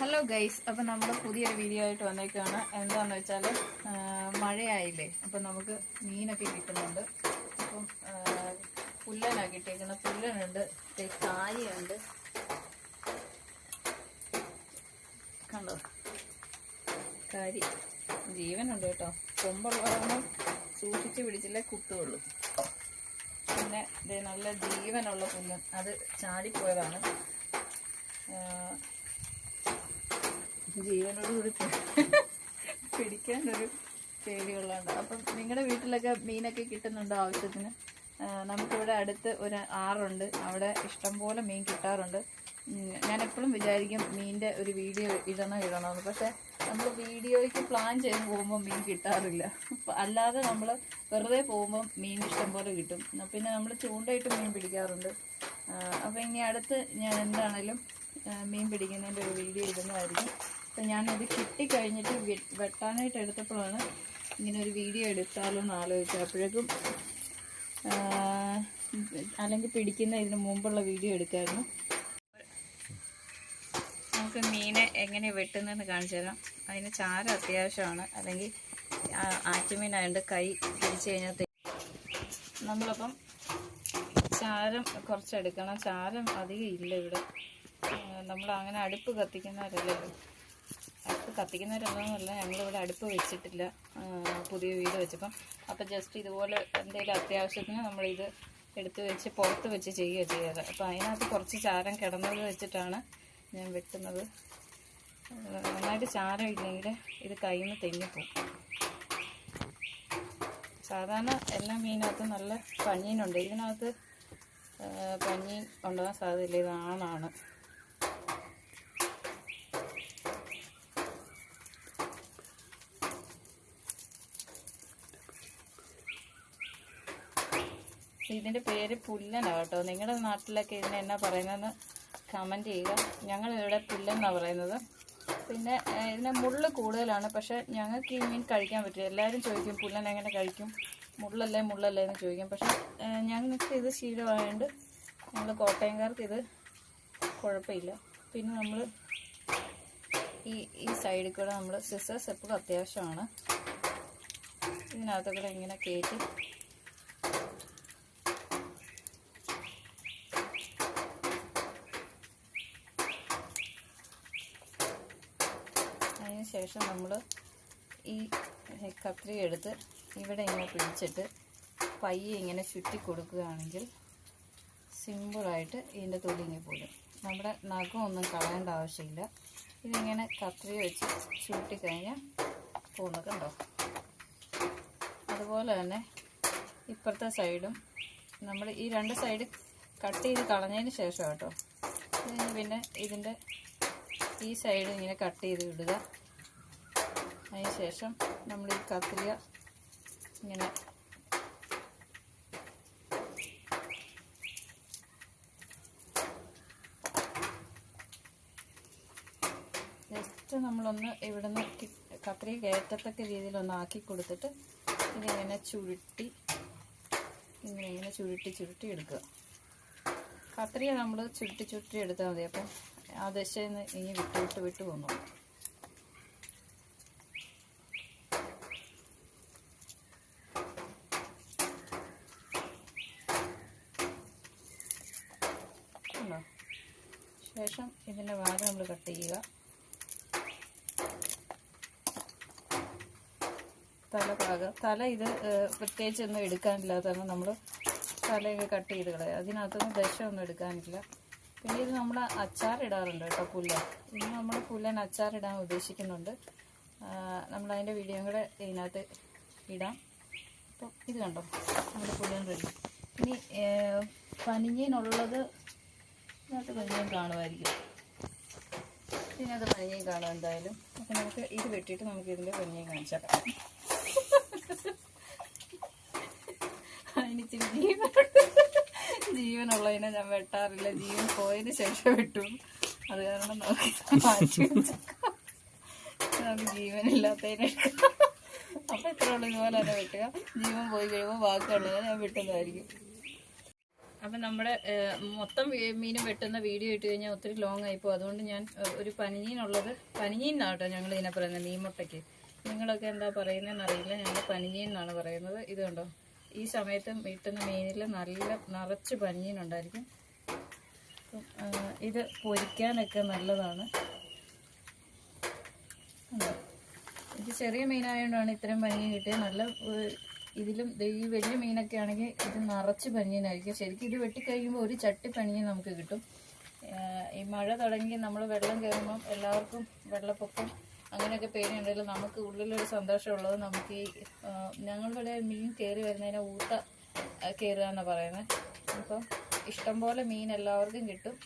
Hello guys അപ്പം നമ്മൾ പുതിയൊരു വീഡിയോ ആയിട്ട് വന്നേക്കാണ്. എന്താണെന്ന് വെച്ചാൽ മഴയായില്ലേ? അപ്പം നമുക്ക് മീനൊക്കെ കിട്ടുന്നുണ്ട്. അപ്പം പുല്ലനാണ് പുല്ലനാ കിട്ടിയേക്കുന്നത് പുല്ലനുണ്ട്. ദേ കണ്ടോ? കാരി. ജീവനുണ്ട് കേട്ടോ. കൊമ്പുള്ളതൊന്നും സൂക്ഷിച്ച് പിടിച്ചില്ലേ കുത്തുള്ളൂ. പിന്നെ ദേ നല്ല ജീവനുള്ള പുല്ലൻ. അത് ചാടിപ്പോയതാണ്. ജീവനോട് കൂടി പിടിക്കാനൊരു പേടിയുള്ളതാണ്. അപ്പം നിങ്ങളുടെ വീട്ടിലൊക്കെ മീനൊക്കെ കിട്ടുന്നുണ്ടോ ആവശ്യത്തിന്? നമുക്കിവിടെ അടുത്ത് ഒരു ആറുണ്ട്. അവിടെ ഇഷ്ടംപോലെ മീൻ കിട്ടാറുണ്ട്. ഞാൻ എപ്പോഴും വിചാരിക്കും മീനിന്റെ ഒരു വീഡിയോ ഇടണം ഇടണമെന്ന് പക്ഷേ നമ്മൾ വീഡിയോയ്ക്ക് പ്ലാൻ ചെയ്ത് പോകുമ്പോൾ മീൻ കിട്ടാറില്ല. അല്ലാതെ നമ്മൾ വെറുതെ പോകുമ്പോൾ മീൻ ഇഷ്ടംപോലെ കിട്ടും. പിന്നെ നമ്മൾ ചൂണ്ടയിട്ട് മീൻ പിടിക്കാറുണ്ട്. അപ്പോൾ ഇനി അടുത്ത് ഞാൻ എന്താണേലും മീൻ പിടിക്കുന്നതിന്റെ ഒരു വീഡിയോ ഇടുന്നതായിരിക്കും. അപ്പം ഞാനത് കിട്ടിക്കഴിഞ്ഞിട്ട് വെട്ടാനായിട്ട് എടുത്തപ്പോഴാണ് ഇങ്ങനെ ഒരു വീഡിയോ എടുത്താലോ എന്ന് ആലോചിച്ചത്. അപ്പോഴേക്കും അല്ലെങ്കിൽ പിടിക്കുന്ന ഇതിന് മുമ്പുള്ള വീഡിയോ എടുക്കായിരുന്നു. നമുക്ക് മീനെ എങ്ങനെ വെട്ടുന്നതെന്ന് കാണിച്ചു തരാം. അതിന് ചാര അത്യാവശ്യമാണ്. അല്ലെങ്കിൽ ആറ്റുമീനായതുകൊണ്ട് കൈ പിടിച്ചു കഴിഞ്ഞാൽ നമ്മളപ്പം ചാരം കുറച്ചെടുക്കണം. ചാരം അധികം ഇല്ല ഇവിടെ. നമ്മൾ അങ്ങനെ അടുപ്പ് കത്തിക്കുന്നവരല്ലല്ലോ അടുപ്പ് കത്തിക്കുന്നവരല്ലെന്നല്ല ഞങ്ങളിവിടെ അടുപ്പ് വെച്ചിട്ടില്ല. പുതിയ വീട് വെച്ചപ്പം. അപ്പം ജസ്റ്റ് ഇതുപോലെ എന്തെങ്കിലും അത്യാവശ്യത്തിന് നമ്മളിത് എടുത്ത് വെച്ച് പുറത്ത് വെച്ച് ചെയ്യുക ചെയ്യാറ്. അപ്പം അതിനകത്ത് കുറച്ച് ചാരം കിടന്നത് വെച്ചിട്ടാണ് ഞാൻ വെട്ടുന്നത് നന്നായിട്ട് ചാരം ഇല്ലെങ്കിൽ ഇത് കയ്യിൽ നിന്ന് തെന്നിപ്പോവും സാധാരണ എല്ലാ മീനകത്തും നല്ല പഞ്ഞീനുണ്ട്. ഇതിനകത്ത് പഞ്ഞീൻ ഉണ്ടാകാൻ സാധ്യതയില്ല. ഇത് ആണാണ്. ഇതിന്റെ പേര് പുല്ലനാണ് കേട്ടോ. നിങ്ങളുടെ നാട്ടിലൊക്കെ ഇതിന് എന്നാ പറയുന്നതെന്ന് കമന്റ് ചെയ്യുക. ഞങ്ങൾ ഇവിടെ പുല്ലെന്നാണ് പറയുന്നത്. പിന്നെ ഇതിന് മുള്ള് കൂടുതലാണ്. പക്ഷെ ഞങ്ങൾക്ക് ഈ മീൻ കഴിക്കാൻ പറ്റില്ല. എല്ലാവരും ചോദിക്കും പുല്ലൻ എങ്ങനെ കഴിക്കും? മുള്ളല്ലേ മുള്ളല്ലേ? എന്ന് ചോദിക്കും. പക്ഷെ ഞങ്ങൾക്ക് ഇത് ശീലമായതുകൊണ്ട് ഞങ്ങൾ കോട്ടയംകാർക്ക് ഇത് കുഴപ്പമില്ല. പിന്നെ നമ്മൾ ഈ ഈ സൈഡിൽ കൂടെ നമ്മൾ സിസേഴ്സ് എപ്പോഴും അത്യാവശ്യമാണ്. ഇതിനകത്ത് കൂടെ ഇങ്ങനെ കയറ്റി അതിന് ശേഷം നമ്മൾ ഈ കത്രി എടുത്ത് ഇവിടെ ഇങ്ങനെ പിടിച്ചിട്ട് പയ്യെ ഇങ്ങനെ ചുറ്റി കൊടുക്കുകയാണെങ്കിൽ സിമ്പിളായിട്ട് ഇതിന്റെ തൊലി ഇങ്ങനെ പോരും. നമ്മുടെ നഖമൊന്നും കളയേണ്ട ആവശ്യമില്ല. ഇതിങ്ങനെ കത്രി വെച്ച് ചുറ്റി കഴിഞ്ഞാൽ പോകുന്നത് കണ്ടോ? അതുപോലെ തന്നെ ഇപ്പുറത്തെ സൈഡും നമ്മൾ ഈ രണ്ട് സൈഡ് കട്ട് ചെയ്ത് കളഞ്ഞതിന് ശേഷം കേട്ടോ പിന്നെ ഇതിന്റെ ഈ സൈഡ് ഇങ്ങനെ കട്ട് ചെയ്ത് ഇടുക. അതിന് ശേഷം നമ്മൾ ഈ കത്രിക ഇങ്ങനെ ജസ്റ്റ് നമ്മളൊന്ന് ഇവിടുന്ന് കത്രിക കയറ്റത്തക്ക രീതിയിലൊന്ന് ആക്കി കൊടുത്തിട്ട് ഇതിങ്ങനെ ചുരുട്ടി ഇങ്ങനെ ഇങ്ങനെ ചുരുട്ടി ചുരുട്ടി എടുക്കുക. കത്രിക നമ്മൾ ചുരുട്ടി ചുരുട്ടി എടുത്താൽ മതി. അപ്പം ആ ദശയിൽ നിന്ന് ഇനി വിട്ട് വിട്ട് വിട്ട് പോന്നു കണ്ടോ? ശേഷം ഇതിന്റെ ഭാഗം നമ്മൾ കട്ട് ചെയ്യുക. തല ഭാഗം തല ഇത് പ്രത്യേകിച്ച് ഒന്നും എടുക്കാനില്ലാത്തതാണ്. നമ്മൾ തലയൊക്കെ കട്ട് ചെയ്ത് കളയുക അതിനകത്തൊന്നും ദശമൊന്നും എടുക്കാനില്ല. പിന്നെ ഇത് നമ്മൾ അച്ചാറിടാറുണ്ട് കേട്ടോ പുല്ലൻ ഇന്ന് നമ്മൾ പുല്ലൻ അച്ചാറിടാൻ ഉദ്ദേശിക്കുന്നുണ്ട്. നമ്മളതിന്റെ വീഡിയോ കൂടെ ഇതിനകത്ത് ഇടാം. അപ്പോൾ ഇത് കണ്ടോ? നമ്മുടെ പുല്ലൻ റെഡി. ഇനി പനിഞ്ഞീനുള്ളത് ഇതിനകത്ത് പനിയും കാണുമായിരിക്കും. ഇതിനകത്ത് പനിയും കാണും എന്തായാലും. അപ്പം നമുക്ക് ഇത് വെട്ടിയിട്ട് നമുക്ക് ഇതിന്റെ പനിയും കാണിച്ചേക്കാം. അതിനിച്ചിരി ജീവൻ ജീവനുള്ളതിനെ ഞാൻ വെട്ടാറില്ല. ജീവൻ പോയതിന് ശേഷം വെട്ടു. അത് കാരണം നമുക്ക് മാറ്റി വെച്ചേക്കാം. നമുക്ക് ജീവനില്ലാത്തതിനെ അപ്പം അപ്പൊ ഇത്ര ഉള്ളു. ഇതുപോലെ തന്നെ വെട്ടുക. ജീവൻ പോയി കഴിയുമ്പോൾ ബാക്കിയുള്ളത് ഞാൻ വെട്ടുന്നതായിരിക്കും. അപ്പം നമ്മുടെ മൊത്തം മീൻ വെട്ടുന്ന വീഡിയോ ഇട്ട് കഴിഞ്ഞാൽ ഒത്തിരി ലോങ് ആയിപ്പോൾ അതുകൊണ്ട് ഞാൻ ഒരു പനിഞ്ഞീനുള്ളത് പനിഞ്ഞീന്നാണ് കേട്ടോ ഞങ്ങൾ ഇതിനെ പറയുന്നത് മീൻമുട്ടയ്ക്ക് നിങ്ങളൊക്കെ എന്താ പറയുന്നതെന്ന് അറിയില്ല ഞങ്ങൾ പനിഞ്ഞീൻ പറയുന്നത്. ഇത് കണ്ടോ? ഈ സമയത്ത് വീട്ടുന്ന മീനിൽ നല്ല നിറച്ച് പനിഞ്ഞീനുണ്ടായിരിക്കും. ഇത് പൊരിക്കാനൊക്കെ നല്ലതാണ്. ഇത് ചെറിയ മീനായതുകൊണ്ടാണ് ഇത്രയും പനിയും കിട്ടിയത്. നല്ല ഇതിലും ഈ വലിയ മീനൊക്കെ ആണെങ്കിൽ ഇത് നിറച്ച് പനിയനായിരിക്കും ശരിക്കും ഇത് വെട്ടിക്കഴിയുമ്പോൾ ഒരു ചട്ടി പനിയൻ നമുക്ക് കിട്ടും. ഈ മഴ തുടങ്ങി നമ്മൾ വെള്ളം കയറുമ്പം എല്ലാവർക്കും വെള്ളപ്പൊക്കം അങ്ങനെയൊക്കെ പേടിയുണ്ടെങ്കിലും നമുക്ക് ഉള്ളിലൊരു സന്തോഷമുള്ളത് നമുക്ക് ഈ ഞങ്ങളിവിടെ മീൻ കയറി വരുന്നതിനെ ഊത്ത കയറുക എന്നാണ് പറയുന്നത്. അപ്പം ഇഷ്ടംപോലെ മീൻ എല്ലാവർക്കും കിട്ടും.